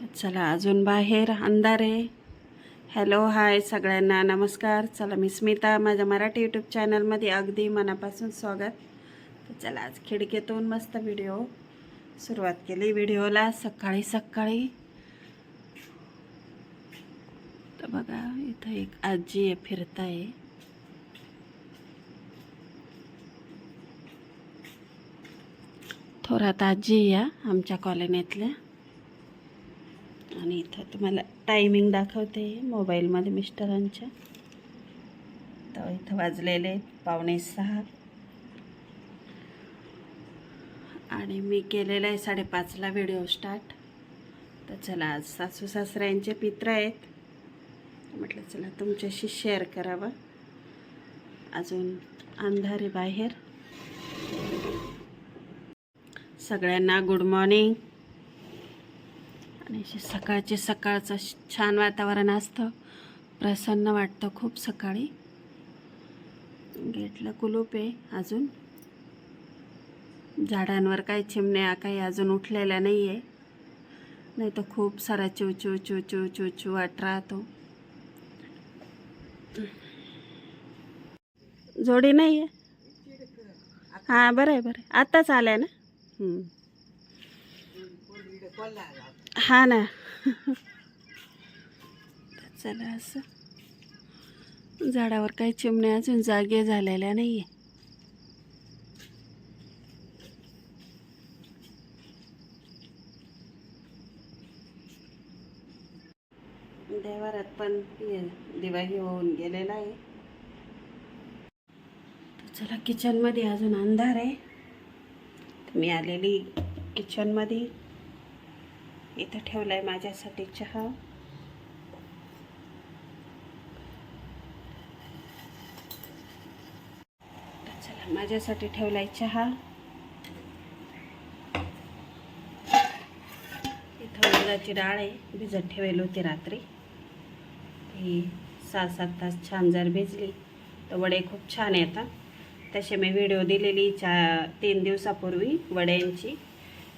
चला अजून बाहेर अंधार. आहे हॅलो हाय सगळ्यांना. नमस्कार. चला मी स्मिता. माझ्या मराठी यूट्यूब चॅनलमध्ये अगदी मनापासून स्वागत. तर चला आज खिडकीतून मस्त व्हिडिओ सुरुवात केली. व्हिडिओला सकाळी सकाळी. तर बघा इथं एक आजी आहे फिरताय. थोरात आजी या आमच्या कॉलनीतल्या. आणि इथं तुम्हाला टायमिंग दाखवते मोबाईलमध्ये मिस्टरांच्या. तर इथं वाजलेले आहेत पावणे सहा. आणि मी केलेला आहे साडेपाचला व्हिडिओ स्टार्ट. तर चला आज सासू सासऱ्यांचे पित्र आहेत. म्हटलं चला तुमच्याशी शेअर करावं. अजून अंधारे बाहेर. सगळ्यांना गुड मॉर्निंग अशी सकाळचे सकाळचं छान वातावरण असतं. प्रसन्न वाटतं खूप सकाळी. गेटला कुलूप आहे अजून. झाडांवर काही चिमण्या काही अजून उठलेल्या नाही आहे नाही तर खूप सारा चिव चिव चिव चिव चिव चिव वाट राहतो. जोडी नाही आहे हां बरं आहे बरं आहे. आत्ताच आहे ना? हं. ना. चला असं. झाडावर काही चिमण्या अजून जागे झालेल्या नाही आहे देवारात पण दिवाळी होऊन गेलेला आहे. चला किचनमध्ये अजून अंधार आहे. मी आलेली किचनमध्ये इथं ठेवला आहे माझ्यासाठी चहा. चला माझ्यासाठी ठेवला आहे चहा. इथं उडदाची डाळ आहे भिजत ठेवेल होती रात्री. ही सहा सात तास छान जर भिजली तर वडे खूप छान येतात. तसे मी व्हिडिओ दिलेली चा तीन दिवसापूर्वी वड्यांची.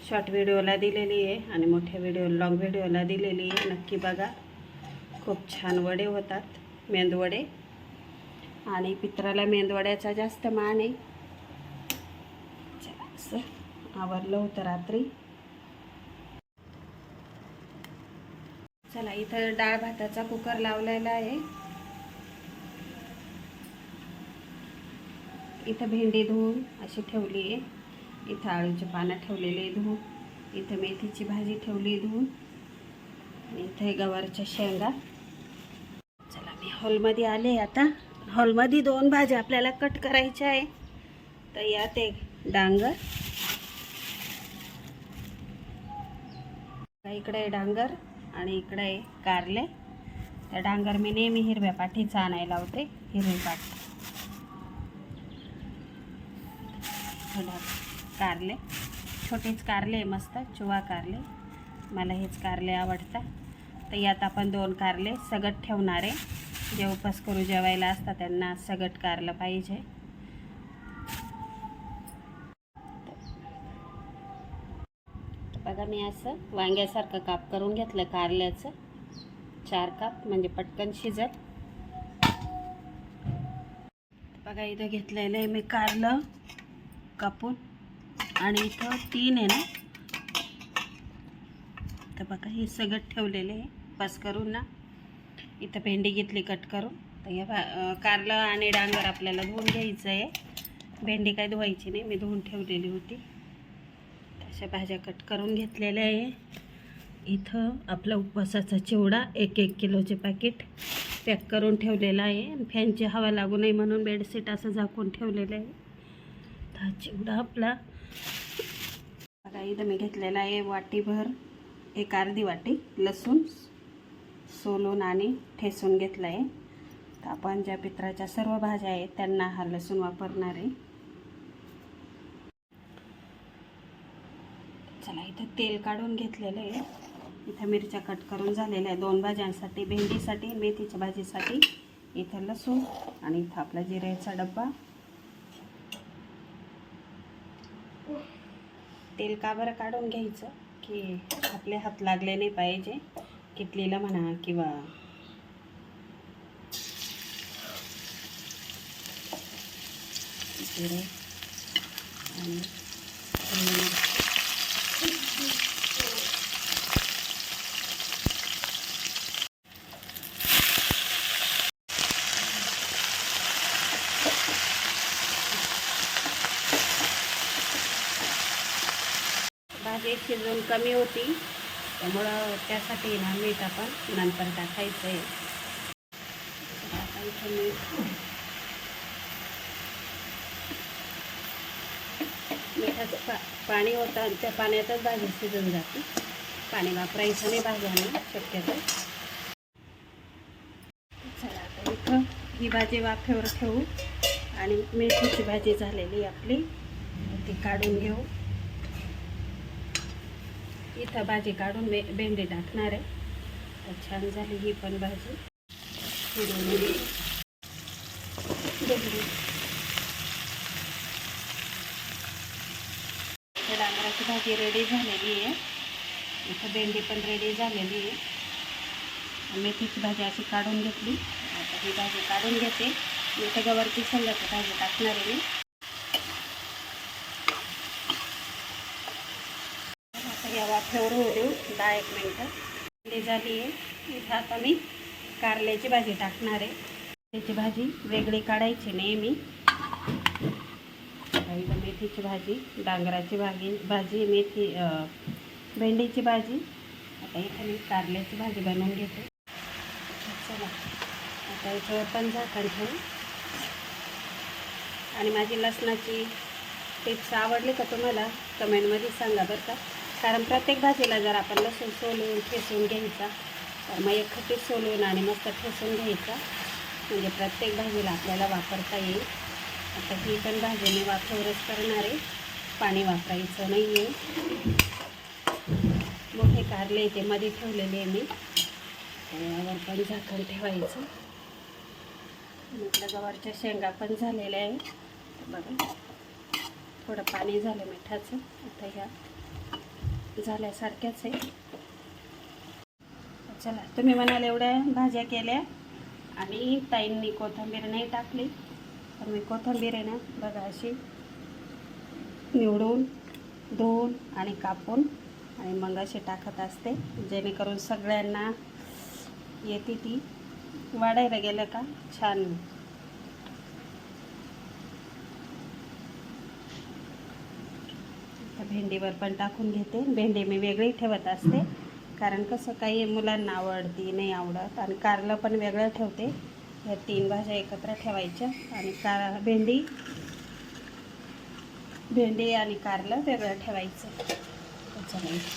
शॉर्ट व्हिडिओला दिलेली आहे आणि मोठ्या व्हिडिओ लॉंग व्हिडिओला दिलेली आहे. नक्की बघा. खूप छान वडे होतात मेंदवडे. आणि पित्राला मेंदवड्याचा जास्त मान आहे. असं. आवरलं होतं रात्री. चला इथं डाळ भाताचा कुकर लावलेला आहे. इथं भेंडी धुवून अशी ठेवली आहे. इथं आळूची पानं ठेवलेली धुवून इथं मेथीची भाजी ठेवली धुवून आणि इथं गवारच्या शेंगा. चला मी हॉलमध्ये आले आता. हॉलमध्ये दोन भाज्या आपल्याला कट करायच्या आहे. तर यात एक डांगर. इकडे आहे डांगर आणि इकडे आहे कारले. त्या डांगर मी नेहमी हिरव्या पाठीचा आणायला होते हिरवी पाठी. कारले. छोटेच कारले मस्त चुवा कारले. मला हेच कारले आवडतात. तर यात आपण दोन कारले सगट ठेवणार आहे. जे उपास करू जेवायला असतात त्यांना सगट कारलं पाहिजे. बघा मी असं वांग्यासारखं काप करून घेतलं कारल्याचं. चार काप म्हणजे पटकन शिजत. बघा इथं घेतलेलं आहे मी कारलं. कापून. आणि इथं तीन आहे ना? तर बघा हे सगळं ठेवलेलं आहे. पास करून ना इथं भेंडी घेतली कट करून. तर या भा कारलं आणि डांगर आपल्याला धुवून घ्यायचं आहे. भेंडी काय धुवायची नाही मी धुवून ठेवलेली होती. अशा भाज्या कट करून घेतलेल्या आहे. इथं आपला उपवासाचा चिवडा एक एक किलोचे पॅकेट पॅक करून ठेवलेला आहे. फॅनची हवा लागू नये म्हणून बेडशीट असं झाकून ठेवलेलं आहे. तर हा चिवडा आपला आता इथं मी घेतलेला आहे वाटीभर एक अर्धी वाटी लसूण सोलून आणि ठेसून घेतला आहे तर आपण ज्या पित्राच्या सर्व भाज्या आहेत त्यांना हा लसूण वापरणार आहे. चला इथं तेल काढून घेतलेलं आहे. इथं मिरच्या कट करून झालेल्या आहे दोन भाज्यांसाठी भेंडीसाठी मेथीच्या भाजीसाठी इथं लसूण आणि इथं आपला जिऱ्याचा डब्बा. तेल का बरं काढून घ्यायचं? की आपले हात लागले नाही पाहिजे. किटलीला म्हणा किंवा आणि हिरवी मिरची. भाजी शिजून कमी होती. त्यामुळं त्यासाठी ना मीठ आपण नंतर टाकायचं आहे आता मीठ मिठाचं पा पाणी होतं आणि त्या पाण्यातच भाजी शिजून जाते. पाणी वापरायचं नाही भाज्यांना शक्यतो. चला आता इथं ही भाजी वाफेवर ठेवू. आणि मेथीची भाजी झालेली आपली. ती काढून घेऊ. इथं भाजी काढून बे भेंडी टाकणार आहे. छान झाली ही पण भाजी. डांगराची भाजी रेडी झालेली आहे. इथं भेंडी पण रेडी झालेली आहे. मेथीची भाजी अशी काढून घेतली. आता ही भाजी काढून घेते. इथं गवारची शेंगाची भाजी टाकणार आहे मी. आता होऊ देऊ दहा एक मिनटं. ती झाली आहे. इथं आता मी कारल्याची भाजी टाकणार आहे. त्याची भाजी वेगळी काढायची नेहमी. मेथीची भाजी डांगराची भाजी भाजी मेथी भेंडीची भाजी. आता इथं मी कारल्याची भाजी बनवून घेते. चला. आता याच्यावर पण झाकण ठेवू आणि माझी लसणाची टिप्स आवडली का तुम्हाला? कमेंटमध्ये सांगा बरं का. कारण प्रत्येक भाजीला जर आपण लसूण सोलून ठेसून घ्यायचा तर मग एकखटी सोलून आणि मस्त ठेसून घ्यायचा. म्हणजे प्रत्येक भाजीला आपल्याला वापरता येईल. आता ही पण भाजी मी वाफेवरच करणार आहे. पाणी वापरायचं नाही आहे मोठे कारले ते मध्ये ठेवलेले आहे मी. यावर पण झाकण ठेवायचं. म्हटलं गवारच्या शेंगा पण झालेल्या आहे. बघा. थोडं पाणी झालं मिठाचं. आता ह्या झाल्यासारख्याच आहे. चला तुम्ही म्हणाल एवढ्या भाज्या केल्या आणि ताईंनी कोथिंबीर नाही टाकली. तर मी कोथंबीर आहे ना बघा अशी निवडून धुवून आणि कापून आणि मग अशी टाकत असते. जेणेकरून सगळ्यांना येते ती. वाढायला गेलं का? छान. भेंडीवर पण टाकून घेते. भेंडी मी वेगळी ठेवत असते. कारण कसं काही मुलांना आवडती नाही आवडत. आणि कारलं पण वेगळं ठेवते. या तीन भाज्या एकत्र ठेवायच्या. आणि कार भेंडी भेंडी आणि कारलं वेगळं ठेवायचं.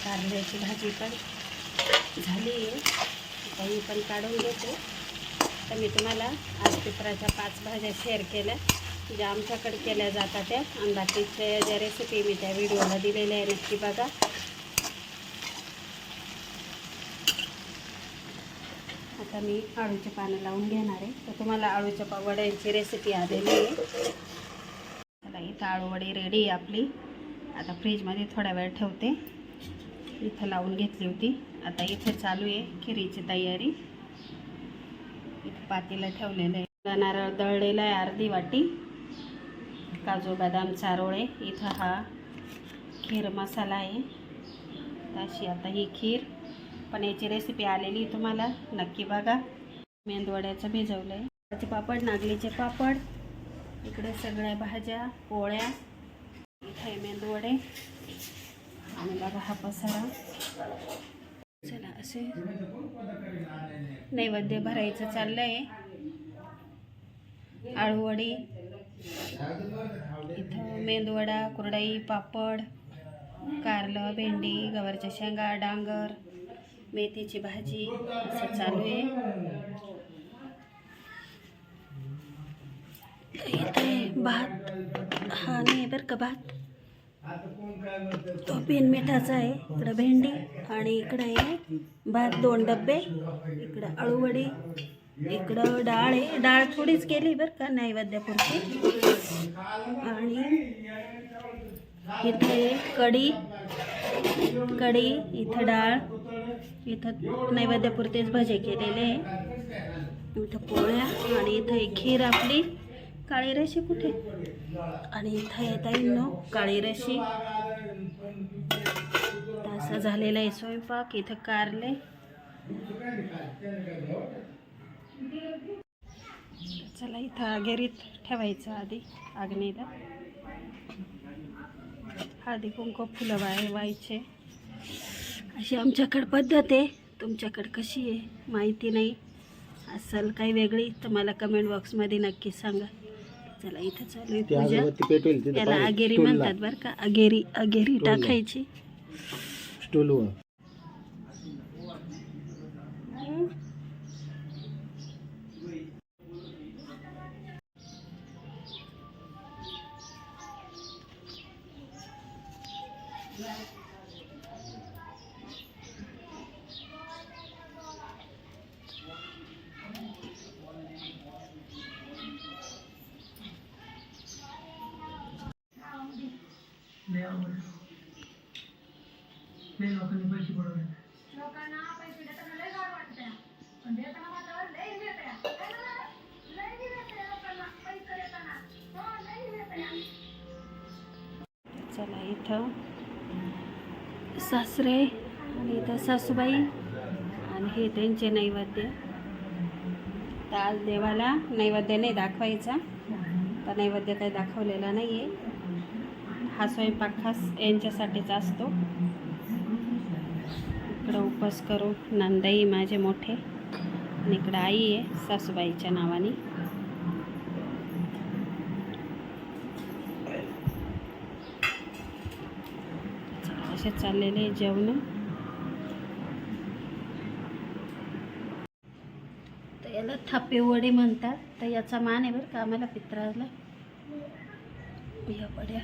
कारल्याची भाजी पण झाली आहे. आता ही पण काढून घेते. तर मी तुम्हाला आज पित्राच्या पाच भाज्या शेअर केल्या. ज्या आमच्याकडे केल्या जातात त्या. आणि बाकीच्या ज्या रेसिपी मी त्या व्हिडिओला दिलेल्या आहे नक्की बघा. आता मी आळूचे पानं लावून घेणार आहे. तर तुम्हाला आळूच्या पा वड्यांची रेसिपी आलेली आहे. आता इथं आळू वडी रेडी आहे आपली. आता फ्रीजमध्ये थोडा वेळ ठेवते. इथं लावून घेतली होती. आता इथे चालू आहे खिरीची तयारी. इथं पातीला ठेवलेलं आहे. नारळ दळलेला आहे अर्धी वाटी. काजू बदाम चारोळे. इथं हा खीर मसाला आहे. अशी आता ही खीर. पण याची रेसिपी आलेली आहे तुम्हाला. नक्की बघा. मेंदवड्याचं भिजवलं आहे त्याचे पापड नागलीचे पापड. इकडे सगळ्या भाज्या पोळ्या. इथं आहे मेंदवडे. आणि बघा हा पसारा. चला असे नैवेद्य भरायचं चाललं आहे आळूवडी इथं मेंदवडा कुरडई पापड कारलं भेंडी गवारच्या शेंगा डांगर मेथीची भाजी असं चालू आहे. इथे भात हा नाही बरं का भात? तो पेन मिठाचा आहे इकडं भेंडी आणि इकडं आहे भात दोन डब्बे इकडं अळूवडी इकडं डाळ आहे. डाळ थोडीच केली बरं का नैवेद्यापुरती. आणि इथे कढी कढी इथं डाळ इथं नैवेद्यापुरतेच भजे केलेले आहे. इथं पोळ्या आणि इथं एक खीर आपली. काळी रशी कुठे? आणि इथं येता येईल नो काळी रशी. असा झालेला आहे स्वयंपाक इथं कारले. चला इथं आगेरीत ठेवायचं आधी आग्नेला हळदी कुंकू फुलं वाय व्हायचे. अशी आमच्याकडं पद्धत आहे. तुमच्याकडं कशी आहे? माहिती नाही. असेल काही वेगळी तर मला कमेंट बॉक्समध्ये नक्की सांगा. चला इथं चालू पूजा. अगरबत्ती पेटवेल तिथे याला पाहिजे. अगेरी स्टूलला. म्हणतात बरं का. अगेरी अगेरी स्टूलला. टाकायची स्टूलवर हं. चला इथं सासरे आणि इथं सासूबाई आणि हे त्यांचे नैवेद्य. तर आज देवाला नैवेद्य नाही दाखवायचा. तर नैवेद्य काही दाखवलेला नाही आहे हा स्वयंपाक खास यांच्यासाठीच असतो. इकडं उपास करू. नंदाई माझे मोठे आणि इकडं आई आहे सासूबाईच्या नावाने. असे चाललेले जेवण. तर याला थापे वडे म्हणतात. तर याचा मान आहे बरं का आम्हाला पित्राला. या वड्या.